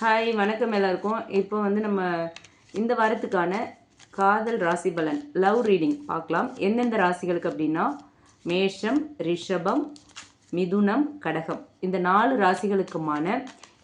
Hi வணக்கம் எல்லாருக்கும். இப்போ வந்து நம்ம இந்த வாரத்துக்கான காதல் ராசி பலன் லவ் ரீடிங் பார்க்கலாம். எந்தெந்த ராசிகளுக்கு அப்படின்னா மேஷம் ரிஷபம் மிதுனம் கடகம். இந்த நாலு ராசிகளுக்குமான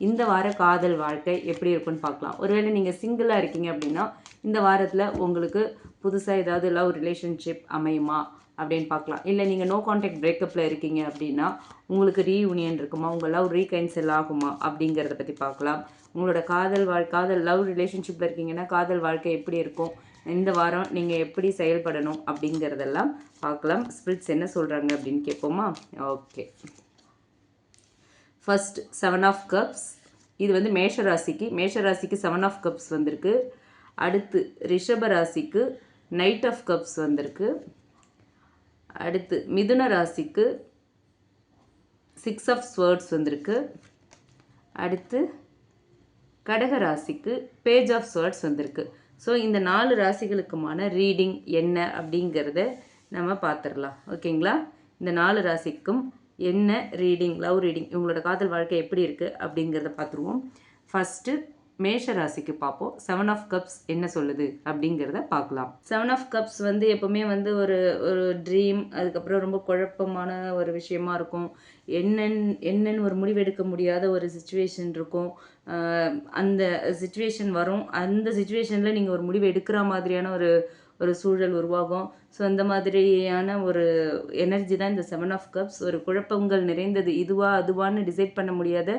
இந்த வார காதல் வாழ்க்கை எப்படி இருக்குன்னு பார்க்கலாம். ஒருவேளை நீங்கள் சிங்கிளாக இருக்கீங்க அப்படின்னா இந்த வாரத்தில் உங்களுக்கு புதுசாக ஏதாவது லவ் ரிலேஷன்ஷிப் அமையுமா? அப்படின்னு பார்க்கலாம். இல்லை நீங்கள் நோ கான்டாக்ட் பிரேக்கப்பில் இருக்கீங்க அப்படின்னா உங்களுக்கு ரீயூனியன் இருக்குமா? உங்கள் லவ் ரீகன்சல் ஆகுமா? அப்படிங்கிறத பற்றி பார்க்கலாம். உங்களோட காதல் வாழ் காதல் லவ் ரிலேஷன்ஷிப்பில் இருக்கீங்கன்னா காதல் வாழ்க்கை எப்படி இருக்கும்? இந்த வாரம் நீங்கள் எப்படி செயல்படணும்? அப்படிங்கிறதெல்லாம் பார்க்கலாம். ஸ்பிரிட்ஸ் என்ன சொல்கிறாங்க அப்படின்னு கேட்போமா? Okay first seven of cups இது வந்து மேஷ ராசிக்கு மேஷ ராசிக்கு செவன் ஆஃப் கப்ஸ் வந்திருக்கு. அடுத்து ரிஷப ராசிக்கு நைட் ஆஃப் கப்ஸ் வந்திருக்கு. அடுத்து மிதுன ராசிக்கு சிக்ஸ் ஆஃப் ஸ்வேர்ட்ஸ் வந்திருக்கு. அடுத்து கடக ராசிக்கு பேஜ் ஆஃப் ஸ்வேர்ட்ஸ் வந்திருக்கு. ஸோ இந்த நாலு ராசிகளுக்குமான ரீடிங் என்ன அப்படிங்கிறத நம்ம பார்த்துடலாம் ஓகேங்களா? இந்த நாலு ராசிக்கும் என்ன ரீடிங் லவ் ரீடிங் இவங்களோட காதல் வாழ்க்கை எப்படி இருக்குது அப்படிங்கிறத பார்த்துருவோம் ஃபஸ்ட்டு மேஷ ராசிக்கு பார்ப்போம். செவன் ஆஃப் கப்ஸ் என்ன சொல்லுது அப்படிங்கிறத பார்க்கலாம். செவன் ஆஃப் கப்ஸ் வந்து எப்போவுமே வந்து ஒரு ஒரு ட்ரீம் அதுக்கப்புறம் ரொம்ப குழப்பமான ஒரு விஷயமா இருக்கும். என்னென்னு என்னென்னு ஒரு முடிவெடுக்க முடியாத ஒரு சுச்சுவேஷன் இருக்கும். அந்த சுச்சுவேஷன் வரும். அந்த சுச்சுவேஷனில் நீங்கள் ஒரு முடிவு எடுக்கிற மாதிரியான ஒரு ஒரு சூழல் உருவாகும். ஸோ அந்த மாதிரியான ஒரு எனர்ஜி தான் இந்த செவன் ஆஃப் கப்ஸ் ஒரு குழப்பங்கள் நிறைந்தது. இதுவா அதுவான்னு டிசைட் பண்ண முடியாத.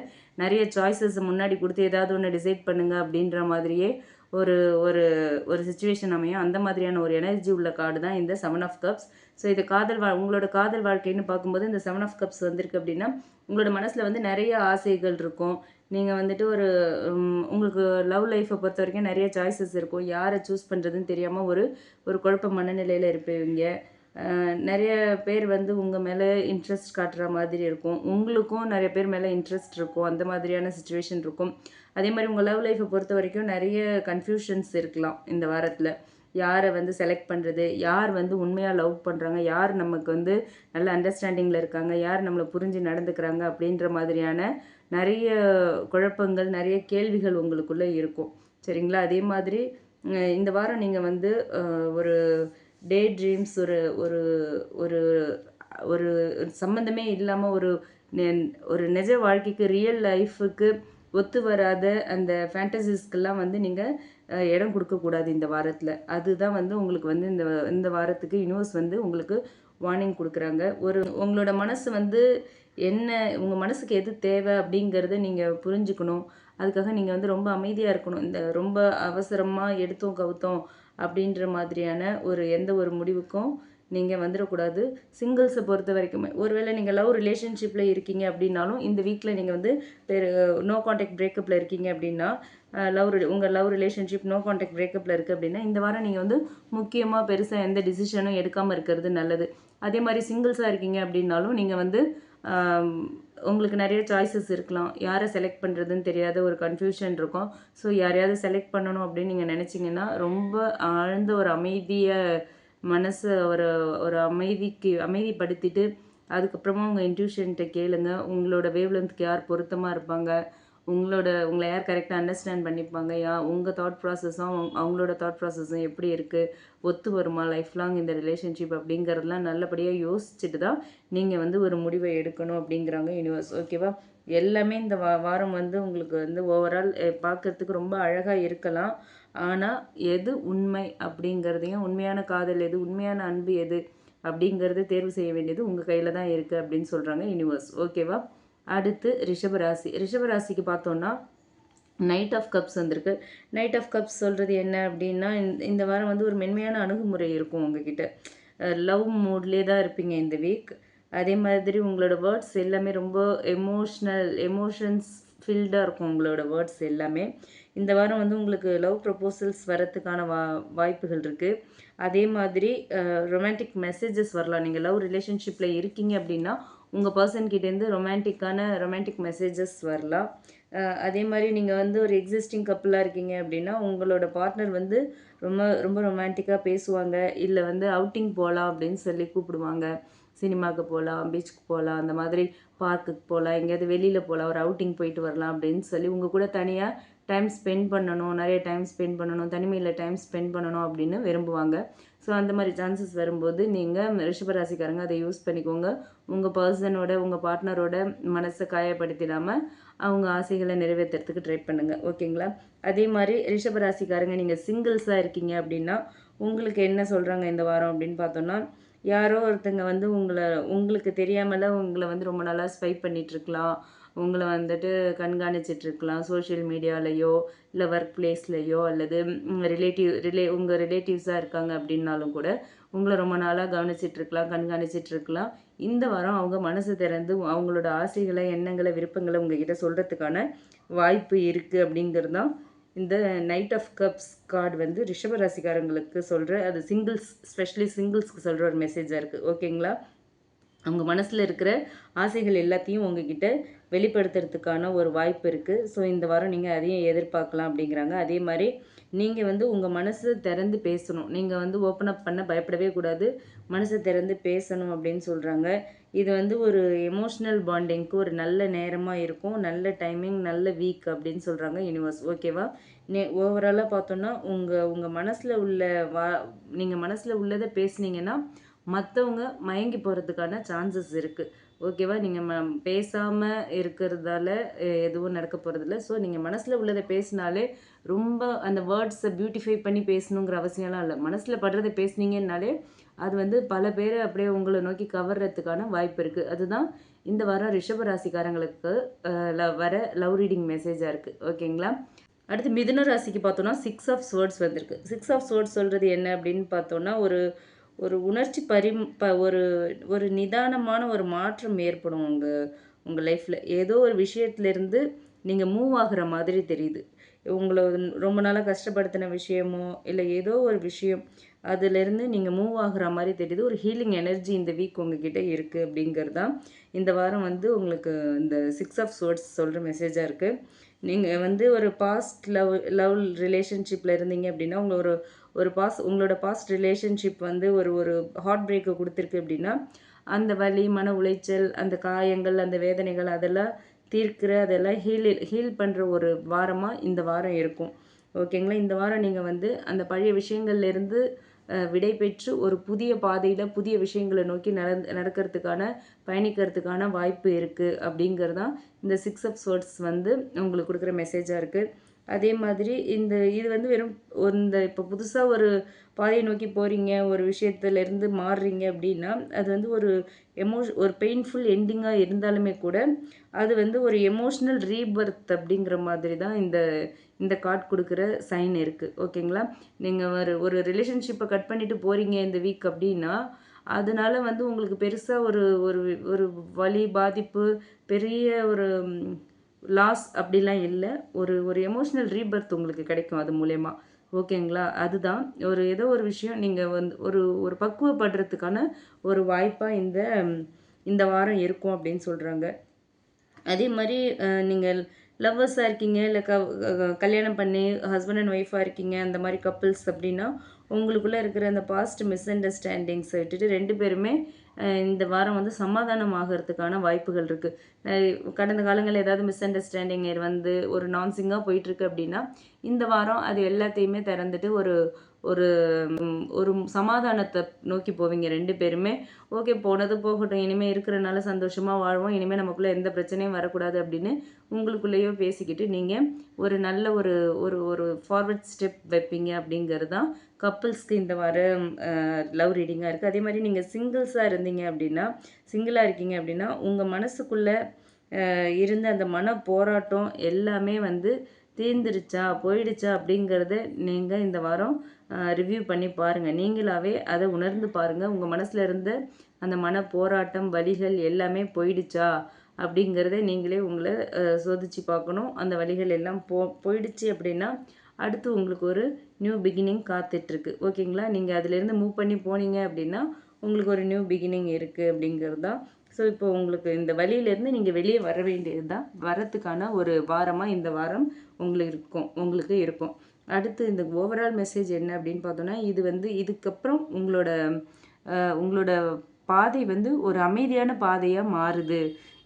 நிறைய சாய்ஸஸ் முன்னாடி கொடுத்து ஏதாவது ஒன்று டிசைட் பண்ணுங்கள் அப்படின்ற மாதிரியே ஒரு ஒரு ஒரு சுச்சுவேஷன் அமையும். அந்த மாதிரியான ஒரு எனர்ஜி உள்ள கார்டு தான் இந்த செவன் ஆஃப் கப்ஸ் ஸோ இது காதல் வா உங்களோட காதல் வாழ்க்கைன்னு பார்க்கும்போது இந்த செவன் ஆஃப் கப்ஸ் வந்திருக்கு அப்படின்னா உங்களோட மனசில் வந்து நிறைய ஆசைகள் இருக்கும். நீங்கள் வந்துட்டு ஒரு உங்களுக்கு லவ் லைஃப்பை பொறுத்த வரைக்கும் நிறைய சாய்ஸஸ் இருக்கும். யாரை சூஸ் பண்ணுறதுன்னு தெரியாமல் ஒரு ஒரு குழப்ப மனநிலையில் இருப்பீங்க. நிறைய பேர் வந்து உங்கள் மேலே இன்ட்ரெஸ்ட் காட்டுற மாதிரி இருக்கும். உங்களுக்கும் நிறைய பேர் மேலே இன்ட்ரெஸ்ட் இருக்கும். அந்த மாதிரியான சுச்சுவேஷன் இருக்கும். அதே மாதிரி உங்கள் லவ் லைஃப்பை பொறுத்த வரைக்கும் நிறைய கன்ஃபியூஷன்ஸ் இருக்கலாம் இந்த வாரத்தில். யாரை வந்து செலக்ட் பண்ணுறது யார் வந்து உண்மையாக லவ் பண்ணுறாங்க யார் நமக்கு வந்து நல்ல அண்டர்ஸ்டாண்டிங்கில் இருக்காங்க? யார் நம்மளை புரிஞ்சு நடந்துக்கிறாங்க? அப்படின்ற மாதிரியான நிறைய குழப்பங்கள் நிறைய கேள்விகள் உங்களுக்குள்ளே இருக்கும். சரிங்களா? அதே மாதிரி இந்த வாரம் நீங்கள் வந்து ஒரு டே ட்ரீம்ஸ் ஒரு ஒரு ஒரு ஒரு சம்மந்தமே இல்லாமல் ஒரு நெ- ஒரு நிஜ வாழ்க்கைக்கு ரியல் லைஃபுக்கு ஒத்து வராத அந்த ஃபேண்டசிஸ்க்கெல்லாம் வந்து நீங்கள் இடம் கொடுக்கக்கூடாது இந்த வாரத்தில். அதுதான் வந்து உங்களுக்கு வந்து இந்த இந்த வாரத்துக்கு யூனிவர்ஸ் வந்து உங்களுக்கு வார்னிங் கொடுக்குறாங்க. ஒரு உங்களோட மனசு வந்து என்ன உங்கள் மனசுக்கு எது தேவை அப்படிங்கிறத நீங்கள் புரிஞ்சுக்கணும். அதுக்காக நீங்கள் வந்து ரொம்ப அமைதியாக இருக்கணும். இந்த ரொம்ப அவசரமாக எடுத்தோம் கவுத்தோம் அப்படின்ற மாதிரியான ஒரு எந்த ஒரு முடிவுக்கும் நீங்கள் வந்துடக்கூடாது. சிங்கிள்ஸை பொறுத்த வரைக்குமே. ஒருவேளை நீங்கள் லவ் ரிலேஷன்ஷிப்பில் இருக்கீங்க அப்படின்னாலும் இந்த வீக்கில் நீங்கள் வந்து நோ காண்டாக்ட் பிரேக்கப்பில் இருக்கீங்க அப்படின்னா லவ் உங்கள் லவ் ரிலேஷன்ஷிப் நோ காண்டாக்ட் பிரேக்கப்பில் இருக்குது அப்படின்னா இந்த வாரம் நீங்கள் வந்து முக்கியமாக பெருசாக எந்த டிசிஷனும் எடுக்காமல் இருக்கிறது நல்லது. அதே மாதிரி சிங்கிள்ஸாக இருக்கீங்க அப்படின்னாலும் நீங்கள் வந்து உங்களுக்கு நிறைய சாய்ஸஸ் இருக்கலாம். யாரை செலக்ட் பண்ணுறதுன்னு தெரியாத ஒரு கன்ஃபியூஷன் இருக்கும். ஸோ யாரையாவது செலக்ட் பண்ணணும் அப்படின்னு நீங்கள் நினச்சிங்கன்னா ரொம்ப ஆழ்ந்த ஒரு அமைதியை மனசை ஒரு ஒரு அமைதிக்கு அமைதிப்படுத்திட்டு அதுக்கப்புறமா உங்கள் இன்ட்யூஷன்கிட்ட கேளுங்க. உங்களோட வேவ்லென்த்துக்கு யார் பொருத்தமாக இருப்பாங்க? உங்களோட உங்களை யார் கரெக்டாக அண்டர்ஸ்டாண்ட் பண்ணிப்பாங்க யா உங்கள் தாட் ப்ராசஸும் அவங்களோட தாட் ப்ராசஸும் எப்படி இருக்குது ஒத்து வருமா? லைஃப் லாங் இந்த ரிலேஷன்ஷிப் அப்படிங்கிறதெல்லாம் நல்லபடியாக யோசிச்சுட்டு தான் நீங்கள் வந்து ஒரு முடிவை எடுக்கணும் அப்படிங்கிறாங்க யூனிவர்ஸ் ஓகேவா எல்லாமே இந்த வா வாரம் வந்து உங்களுக்கு வந்து ஓவரால் பார்க்கறதுக்கு ரொம்ப அழகாக இருக்கலாம். ஆனால் எது உண்மை அப்படிங்கிறதையும் உண்மையான காதல் எது உண்மையான அன்பு எது அப்படிங்கிறத தேர்வு செய்ய வேண்டியது உங்கள் கையில் தான் இருக்குது அப்படின்னு சொல்கிறாங்க யூனிவர்ஸ் ஓகேவா அடுத்து ரிஷபராசி. ரிஷபராசிக்கு பார்த்தோன்னா நைட் ஆஃப் கப்ஸ் வந்திருக்கு. நைட் ஆஃப் கப்ஸ் சொல்கிறது என்ன அப்படின்னா இந்த- இந்த வாரம் வந்து ஒரு மென்மையான அணுகுமுறை இருக்கும் உங்ககிட்ட. லவ் மூட்லேயே தான் இருப்பீங்க இந்த வீக் அதே மாதிரி உங்களோட வேர்ட்ஸ் எல்லாமே ரொம்ப எமோஷ்னல் எமோஷன்ஸ் ஃபில்டாக இருக்கும் உங்களோட வேர்ட்ஸ் எல்லாமே. இந்த வாரம் வந்து உங்களுக்கு லவ் ப்ரப்போசல்ஸ் வரத்துக்கான வா வாய்ப்புகள் இருக்குது அதே மாதிரி ரொமான்டிக் மெசேஜஸ் வரலாம். நீங்கள் லவ் ரிலேஷன்ஷிப்பில் இருக்கீங்க அப்படின்னா உங்கள் பர்சன்கிட்டேருந்து ரொமான்டிக்கான ரொமான்டிக் மெசேஜஸ் வரலாம். அதே மாதிரி நீங்கள் வந்து ஒரு எக்ஸிஸ்டிங் கப்புளாக இருக்கீங்க அப்படின்னா உங்களோட பார்ட்னர் வந்து ரொம்ப ரொம்ப ரொமான்டிக்காக பேசுவாங்க. இல்லை வந்து அவுட்டிங் போகலாம் அப்படின்னு சொல்லி கூப்பிடுவாங்க. சினிமாவுக்கு போகலாம் பீச்சுக்கு போகலாம் அந்த மாதிரி பார்க்குக்கு போகலாம் எங்கேயாவது வெளியில் போகலாம் ஒரு அவுட்டிங் போயிட்டு வரலாம் அப்படின்னு சொல்லி உங்கள் கூட தனியாக டைம் ஸ்பெண்ட் பண்ணணும் நிறைய டைம் ஸ்பெண்ட் பண்ணணும் தனிமையில் டைம் ஸ்பெண்ட் பண்ணணும் அப்படின்னு விரும்புவாங்க. ஸோ அந்த மாதிரி சான்சஸ் வரும்போது நீங்கள் ரிஷபராசிக்காரங்க அதை யூஸ் பண்ணிக்கோங்க. உங்கள் பர்சனோட உங்கள் பார்ட்னரோட மனசை காயப்படுத்திடாமல் அவங்க ஆசைகளை நிறைவேற்றுறதுக்கு ட்ரை பண்ணுங்கள் ஓகேங்களா அதே மாதிரி ரிஷபராசிக்காரங்க நீங்கள் சிங்கிள்ஸாக இருக்கீங்க அப்படின்னா உங்களுக்கு என்ன சொல்கிறாங்க இந்த வாரம் அப்படின்னு பார்த்தோன்னா யாரோ ஒருத்தங்க வந்து உங்களை உங்களுக்கு தெரியாமல உங்களை வந்து ரொம்ப நாளாக ஸ்வைப் பண்ணிகிட்ருக்கலாம் உங்களை வந்துட்டு கண்காணிச்சிட்டு இருக்கலாம் சோஷியல் மீடியாலேயோ இல்லை ஒர்க் பிளேஸ்லேயோ அல்லது ரிலேட்டிவ் ரிலே உங்கள் ரிலேட்டிவ்ஸாக இருக்காங்க அப்படின்னாலும் கூட உங்களை ரொம்ப நாளாக கவனிச்சிட்டு இருக்கலாம் இந்த வாரம் அவங்க மனசு திறந்து அவங்களோட ஆசைகளை எண்ணங்களை விருப்பங்களை உங்ககிட்ட சொல்கிறதுக்கான வாய்ப்பு இருக்குது அப்படிங்கிறது தான் இந்த நைட் ஆஃப் கப்ஸ் கார்டு வந்து ரிஷபராசிக்காரங்களுக்கு சொல்கிற அது சிங்கிள்ஸ் ஸ்பெஷலி சிங்கிள்ஸ்க்கு சொல்கிற ஒரு மெசேஜாக இருக்குது ஓகேங்களா அவங்க மனசில் இருக்கிற ஆசைகள் எல்லாத்தையும் உங்ககிட்ட வெளிப்படுத்துறதுக்கான ஒரு வாய்ப்பு இருக்குது ஸோ இந்த வாரம் நீங்கள் அதையும் எதிர்பார்க்கலாம் அப்படிங்கிறாங்க. அதே மாதிரி நீங்கள் வந்து உங்கள் மனசை திறந்து பேசணும். நீங்கள் வந்து ஓப்பன் அப் பண்ண பயப்படவே கூடாது. மனசை திறந்து பேசணும் அப்படின்னு சொல்கிறாங்க இது வந்து ஒரு எமோஷ்னல் பாண்டிங்க்கு ஒரு நல்ல நேரமாக இருக்கும். நல்ல டைமிங் நல்ல வீக் அப்படின்னு சொல்கிறாங்க யூனிவர்ஸ் ஓகேவா நே ஓவராலாக பார்த்தோன்னா உங்கள் உங்கள் மனசில் உள்ள வா நீங்கள் மனசில் உள்ளதை பேசுனீங்கன்னா மற்றவங்க மயங்கி போகிறதுக்கான சான்சஸ் இருக்குது ஓகேவா நீங்கள் ம பேசாமல் இருக்கிறதால எதுவும் நடக்க போகிறதில்ல ஸோ நீங்கள் மனசில் உள்ளதை பேசினாலே ரொம்ப அந்த வேர்ட்ஸை பியூட்டிஃபை பண்ணி பேசணுங்கிற அவசியம்லாம் இல்லை. மனசில் படுறதை பேசுனீங்கன்னாலே அது வந்து பல பேரை அப்படியே உங்களை நோக்கி கவர்றதுக்கான வாய்ப்பு இருக்குது அதுதான் இந்த வாரம் ரிஷப ராசிக்காரங்களுக்கு வர லவ் ரீடிங் மெசேஜாக இருக்குது ஓகேங்களா அடுத்து மிதுன ராசிக்கு பார்த்தோன்னா சிக்ஸ் ஆஃப் ஸ்வேர்ட்ஸ் வந்திருக்கு. சிக்ஸ் ஆஃப் ஸ்வேர்ட்ஸ் சொல்கிறது என்ன அப்படின்னு பார்த்தோன்னா ஒரு ஒரு உணர்ச்சி பரி ப ஒரு ஒரு நிதானமான ஒரு மாற்றம் ஏற்படும் உங்கள் உங்கள் லைஃப்பில் ஏதோ ஒரு விஷயத்துலேருந்து நீங்கள் மூவ் ஆகிற மாதிரி தெரியுது. உங்களை ரொம்ப நாளாக கஷ்டப்படுத்தின விஷயமோ இல்லை ஏதோ ஒரு விஷயம் அதுலேருந்து நீங்கள் மூவ் ஆகுற மாதிரி தெரியுது. ஒரு ஹீலிங் எனர்ஜி இந்த வீக் உங்ககிட்ட இருக்குது அப்படிங்கிறது தான் இந்த வாரம் வந்து உங்களுக்கு இந்த சிக்ஸ் ஆஃப் சோர்ட்ஸ் சொல்கிற மெசேஜாக இருக்குது நீங்கள் வந்து ஒரு பாஸ்ட் லவ் லவ் ரிலேஷன்ஷிப்பில் இருந்தீங்க அப்படின்னா உங்களை ஒரு ஒரு பாஸ் உங்களோட பாஸ்ட் ரிலேஷன்ஷிப் வந்து ஒரு ஒரு ஹார்ட் பிரேக்கை கொடுத்துருக்கு அப்படின்னா அந்த வலி மன உளைச்சல் அந்த காயங்கள் அந்த வேதனைகள் அதெல்லாம் தீர்க்கிற அதெல்லாம் ஹீல் ஹீல் பண்ணுற ஒரு வாரமாக இந்த வாரம் இருக்கும். ஓகேங்களா இந்த வாரம் நீங்கள் வந்து அந்த பழைய விஷயங்கள்லேருந்து விடை பெற்று ஒரு புதிய பாதையில் புதிய விஷயங்களை நோக்கி நடந் நடக்கிறதுக்கான பயணிக்கிறதுக்கான வாய்ப்பு இருக்குது அப்படிங்கிறதான் இந்த சிக்ஸ் அப் சோர்ட்ஸ் வந்து உங்களுக்கு கொடுக்குற மெசேஜாக இருக்குது அதே மாதிரி இந்த இது வந்து வெறும் இந்த இப்போ புதுசாக ஒரு பாதையை நோக்கி போகிறீங்க ஒரு விஷயத்துலேருந்து மாறுறீங்க அப்படின்னா அது வந்து ஒரு எமோஷ் ஒரு பெயின்ஃபுல் எண்டிங்காக இருந்தாலுமே கூட அது வந்து ஒரு எமோஷ்னல் ரீபர்த் அப்படிங்கிற மாதிரி தான் இந்த இந்த கார்ட் கொடுக்குற சைன் இருக்குது ஓகேங்களா நீங்கள் ஒரு ஒரு ரிலேஷன்ஷிப்பை கட் பண்ணிவிட்டு போகிறீங்க இந்த வீக் அப்படின்னா அதனால் வந்து உங்களுக்கு பெருசாக ஒரு ஒரு ஒரு வலி பாதிப்பு பெரிய ஒரு லாஸ் அப்படிலாம் இல்லை. ஒரு ஒரு எமோஷ்னல் ரீபர்த் உங்களுக்கு கிடைக்கும் அது மூலயமா. ஓகேங்களா அதுதான். ஒரு ஏதோ ஒரு விஷயம் நீங்கள் வந்து ஒரு ஒரு பக்குவப்படுறதுக்கான ஒரு வாய்ப்பாக இந்த இந்த வாரம் இருக்கும் அப்படின்னு சொல்கிறாங்க அதே மாதிரி நீங்கள் லவ்வர்ஸாக இருக்கீங்க இல்லை க கல்யாணம் பண்ணி ஹஸ்பண்ட் அண்ட் ஒய்ஃபாக இருக்கீங்க அந்த மாதிரி கப்புள்ஸ் அப்படின்னா உங்களுக்குள்ளே இருக்கிற அந்த பாஸ்ட் மிஸ் அண்டர்ஸ்டாண்டிங்ஸை விட்டுட்டு ரெண்டு பேருமே இந்த வாரம் வந்து சமாதானம் ஆகிறதுக்கான வாய்ப்புகள் இருக்குது கடந்த காலங்களில் ஏதாவது மிஸ் அண்டர்ஸ்டாண்டிங் வந்து ஒரு நான்சிங்காக போயிட்டுருக்கு அப்படின்னா இந்த வாரம் அது எல்லாத்தையுமே திறந்துட்டு ஒரு ஒரு ஒரு சமாதானத்தை நோக்கி போவீங்க ரெண்டு பேருமே. ஓகே போனது போகட்டும் இனிமேல் இருக்கிறனால சந்தோஷமாக வாழ்வோம் இனிமேல் நமக்குள்ளே எந்த பிரச்சனையும் வரக்கூடாது அப்படின்னு உங்களுக்குள்ளேயோ பேசிக்கிட்டு நீங்கள் ஒரு நல்ல ஒரு ஒரு ஒரு ஃபார்வர்ட் ஸ்டெப் வைப்பீங்க அப்படிங்கிறது தான் கப்புள்ஸ்க்கு இந்த வாரம் லவ் ரீடிங்காக இருக்குது அதே மாதிரி நீங்கள் சிங்கிள்ஸாக இருந்தீங்க அப்படின்னா சிங்கிளாக இருக்கீங்க அப்படின்னா உங்கள் மனசுக்குள்ளே இருந்த அந்த மன போராட்டம் எல்லாமே வந்து தீர்ந்துருச்சா போயிடுச்சா அப்படிங்கிறத நீங்கள் இந்த வாரம் ரிவ்யூ பண்ணி பாருங்கள் நீங்களாகவே அதை உணர்ந்து பாருங்கள் உங்கள் மனசில் இருந்த அந்த மன போராட்டம் வழிகள் எல்லாமே போயிடுச்சா அப்படிங்கிறத நீங்களே உங்களை சோதித்து பார்க்கணும். அந்த வழிகள் எல்லாம் போ போயிடுச்சு அப்படின்னா அடுத்து உங்களுக்கு ஒரு நியூ பிகினிங் காத்துட்ருக்கு. ஓகேங்களா? நீங்கள் அதிலேருந்து மூவ் பண்ணி போனீங்க அப்படின்னா உங்களுக்கு ஒரு நியூ பிகினிங் இருக்குது அப்படிங்கிறது தான் ஸோ இப்போ உங்களுக்கு இந்த வழியிலேருந்து நீங்கள் வெளியே வர வேண்டியது தான் வரத்துக்கான ஒரு வாரமாக இந்த வாரம் உங்களுக்கு இருக்கும் உங்களுக்கு இருக்கும். அடுத்து இந்த ஓவரால் மெசேஜ் என்ன அப்படின்னு பார்த்தோன்னா இது வந்து இதுக்கப்புறம் உங்களோட உங்களோட பாதை வந்து ஒரு அமைதியான பாதையாக மாறுது.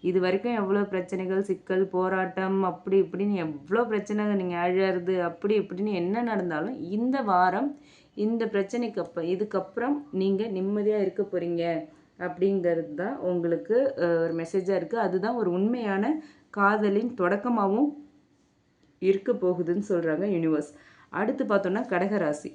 இது வரைக்கும் எவ்வளோ பிரச்சனைகள் சிக்கல் போராட்டம் அப்படி இப்படின்னு எவ்வளோ பிரச்சனை நீங்கள் அழறது அப்படி இப்படின்னு என்ன நடந்தாலும் இந்த வாரம் இந்த பிரச்சனைக்கு அப்போ இதுக்கப்புறம் நீங்கள் நிம்மதியாக இருக்க போகிறீங்க அப்படிங்கிறது தான் உங்களுக்கு ஒரு மெசேஜாக இருக்குது அதுதான் ஒரு உண்மையான காதலின் தொடக்கமாகவும் இருக்க போகுதுன்னு சொல்கிறாங்க யூனிவர்ஸ் அடுத்து பார்த்தோன்னா கடகராசி.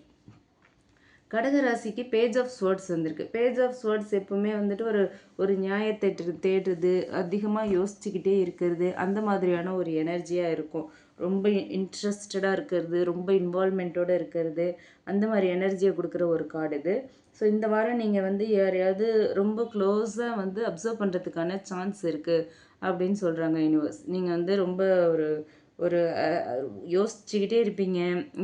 கடகராசிக்கு பேஜ் ஆஃப் ஸ்வேர்ட்ஸ் வந்திருக்கு. பேஜ் ஆஃப் ஸ்வேர்ட்ஸ் எப்பவுமே வந்துட்டு ஒரு ஒரு நியாயத்தை தேடுறது அதிகமாக யோசிச்சுக்கிட்டே இருக்கிறது அந்த மாதிரியான ஒரு எனர்ஜியாக இருக்கும். ரொம்ப இன்ட்ரெஸ்டடாக இருக்கிறது ரொம்ப இன்வால்மெண்ட்டோடு இருக்கிறது அந்த மாதிரி எனர்ஜியை கொடுக்குற ஒரு கார்டு இது. ஸோ இந்த வாரம் நீங்கள் வந்து யாரையாவது ரொம்ப க்ளோஸாக வந்து அப்சர்வ் பண்ணுறதுக்கான சான்ஸ் இருக்குது அப்படின்னு சொல்கிறாங்க யூனிவர்ஸ் நீங்கள் வந்து ரொம்ப ஒரு ஒரு யோசிச்சுக்கிட்டே இருப்பீங்க.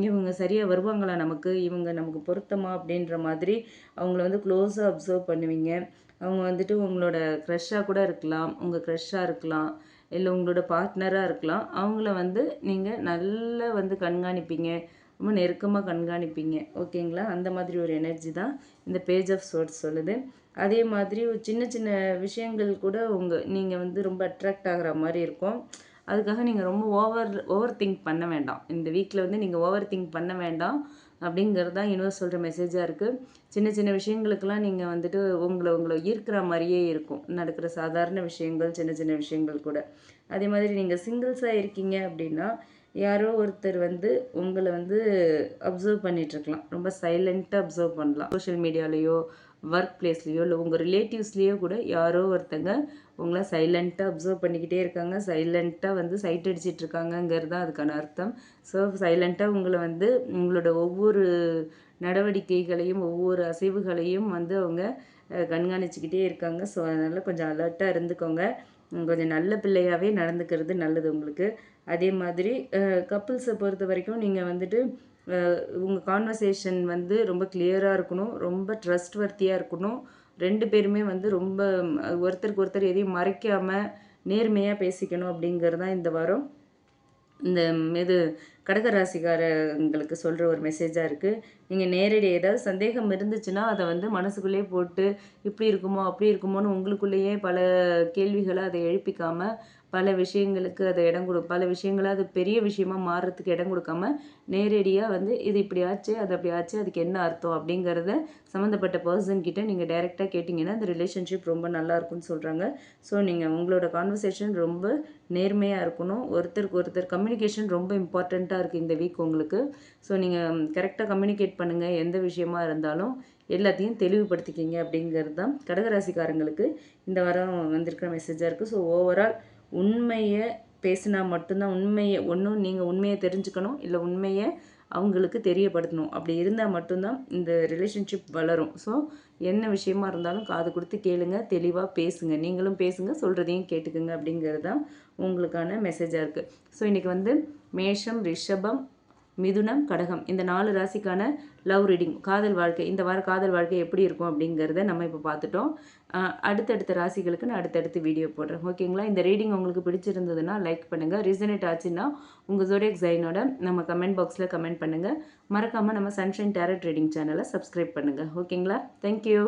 இவங்க சரியாக வருவாங்களா நமக்கு? இவங்க நமக்கு பொருத்தமா? அப்படின்ற மாதிரி அவங்கள வந்து க்ளோஸாக அப்சர்வ் பண்ணுவீங்க. அவங்க வந்துட்டு உங்களோட க்ரஷ்ஷாக கூட இருக்கலாம். உங்கள் க்ரஷ்ஷாக இருக்கலாம். இல்லை உங்களோட பார்ட்னராக இருக்கலாம். அவங்கள வந்து நீங்கள் நல்லா வந்து கண்காணிப்பீங்க. ரொம்ப நெருக்கமாக கண்காணிப்பீங்க. ஓகேங்களா? அந்த மாதிரி ஒரு எனர்ஜி தான் இந்த பேஜ் ஆஃப் சோர்ட்ஸ் சொல்லுது. அதே மாதிரி சின்ன சின்ன விஷயங்கள் கூட உங்கள் நீங்கள் வந்து ரொம்ப அட்ராக்ட் ஆகிற மாதிரி இருக்கும். அதுக்காக நீங்கள் ரொம்ப ஓவர் ஓவர் திங்க் பண்ண வேண்டாம். இந்த வீக்கில் வந்து நீங்கள் ஓவர் திங்க் பண்ண வேண்டாம் அப்படிங்கிறது தான் யூனிவர்ஸ் சொல்கிற மெசேஜாக இருக்குது சின்ன சின்ன விஷயங்களுக்கெல்லாம் நீங்கள் வந்துட்டு உங்களை உங்களை ஈர்க்கிற மாதிரியே இருக்கும். நடக்கிற சாதாரண விஷயங்கள் சின்ன சின்ன விஷயங்கள் கூட. அதே மாதிரி நீங்கள் சிங்கிள்ஸாக இருக்கீங்க அப்படின்னா யாரோ ஒருத்தர் வந்து உங்களை வந்து அப்சர்வ் பண்ணிகிட்ருக்கலாம் ரொம்ப சைலண்ட்டாக அப்சர்வ் பண்ணலாம். சோஷியல் மீடியாலேயோ ஒர்க் பிளேஸ்லேயோ இல்லை உங்கள் ரிலேட்டிவ்ஸ்லேயோ கூட யாரோ ஒருத்தங்க உங்களை சைலண்ட்டாக அப்சர்வ் பண்ணிக்கிட்டே இருக்காங்க. சைலண்ட்டாக வந்து சைட் அடிச்சிட்டு இருக்காங்கங்கிறது தான் அதுக்கான அர்த்தம். ஸோ சைலண்ட்டாக உங்களை வந்து உங்களோட ஒவ்வொரு நடவடிக்கைகளையும் ஒவ்வொரு அசைவுகளையும் வந்து அவங்க கண்காணிச்சுக்கிட்டே இருக்காங்க. ஸோ அதனால் கொஞ்சம் அலர்ட்டாக இருந்துக்கோங்க. கொஞ்சம் நல்ல பிள்ளையாகவே நடந்துக்கிறது நல்லது உங்களுக்கு. அதே மாதிரி கப்புள்ஸை பொறுத்த வரைக்கும் நீங்கள் வந்துட்டு உங்கள் கான்வர்சேஷன் வந்து ரொம்ப கிளியராக இருக்கணும் ரொம்ப ட்ரஸ்ட் வர்த்தியாக இருக்கணும். ரெண்டு பேருமே வந்து ரொம்ப ஒருத்தருக்கு ஒருத்தர் எதையும் மறைக்காமல் நேர்மையாக பேசிக்கணும் அப்படிங்கிறது தான் இந்த வாரம். இந்த இது கடகராசிக்காரங்களுக்கு சொல்கிற ஒரு மெசேஜாக இருக்குது நீங்கள் நேரடி ஏதாவது சந்தேகம் இருந்துச்சுன்னா அதை வந்து மனசுக்குள்ளேயே போட்டு இப்படி இருக்குமோ அப்படி இருக்குமோன்னு உங்களுக்குள்ளேயே பல கேள்விகளை அதை எழுப்பிக்காமல் பல விஷயங்களுக்கு அதை இடம் கொடு பல விஷயங்களை அது பெரிய விஷயமா மாறுறதுக்கு இடம் கொடுக்காம நேரடியாக வந்து இது இப்படி ஆச்சு அது அப்படி ஆச்சு அதுக்கு என்ன அர்த்தம் அப்படிங்கிறத சம்மந்தப்பட்ட பர்சன் கிட்ட நீங்கள் டைரெக்டாக கேட்டிங்கன்னா அந்த ரிலேஷன்ஷிப் ரொம்ப நல்லா இருக்கும்னு சொல்கிறாங்க ஸோ நீங்கள் உங்களோட கான்வர்சேஷன் ரொம்ப நேர்மையாக இருக்கணும். ஒருத்தருக்கு ஒருத்தர் கம்யூனிகேஷன் ரொம்ப இம்பார்ட்டண்ட்டாக இருக்குது இந்த வீக் உங்களுக்கு. ஸோ நீங்கள் கரெக்டாக கம்யூனிகேட் பண்ணுங்கள் எந்த விஷயமா இருந்தாலும் எல்லாத்தையும் தெளிவுபடுத்திக்கிங்க அப்படிங்கிறது தான் கடகராசிக்காரங்களுக்கு இந்த வாரம் வந்திருக்கிற மெசேஜாக இருக்குது ஸோ ஓவரால் உண்மையை பேசினா மட்டும்தான் உண்மையை ஒன்றும் நீங்கள் உண்மையை தெரிஞ்சுக்கணும். இல்லை உண்மையை அவங்களுக்கு தெரியப்படுத்தணும். அப்படி இருந்தால் மட்டும்தான் இந்த ரிலேஷன்ஷிப் வளரும். ஸோ என்ன விஷயமா இருந்தாலும் காது கொடுத்து கேளுங்க தெளிவாக பேசுங்க. நீங்களும் பேசுங்க சொல்கிறதையும் கேட்டுக்குங்க அப்படிங்கிறது தான் உங்களுக்கான மெசேஜாக இருக்குது ஸோ இன்றைக்கி வந்து மேஷம் ரிஷபம் மிதுனம் கடகம். இந்த நாலு ராசிக்கான லவ் ரீடிங் காதல் வாழ்க்கை இந்த வார காதல் வாழ்க்கை எப்படி இருக்கும் அப்படிங்கிறத நம்ம இப்போ பார்த்துட்டோம். அடுத்தடுத்த ராசிகளுக்கு நான் அடுத்தடுத்து வீடியோ போடுறேன் ஓகேங்களா இந்த ரீடிங் உங்களுக்கு பிடிச்சிருந்ததுன்னா லைக் பண்ணுங்கள் ரீசனேட் ஆச்சுன்னா உங்கள் ஜோடியக் ஜைனோட நம்ம கமெண்ட் பாக்ஸில் கமெண்ட் பண்ணுங்கள் மறக்காமல் நம்ம சன்ஷைன் டேரட் ரீடிங் சேனலை சப்ஸ்கிரைப் பண்ணுங்கள் ஓகேங்களா தேங்க்யூ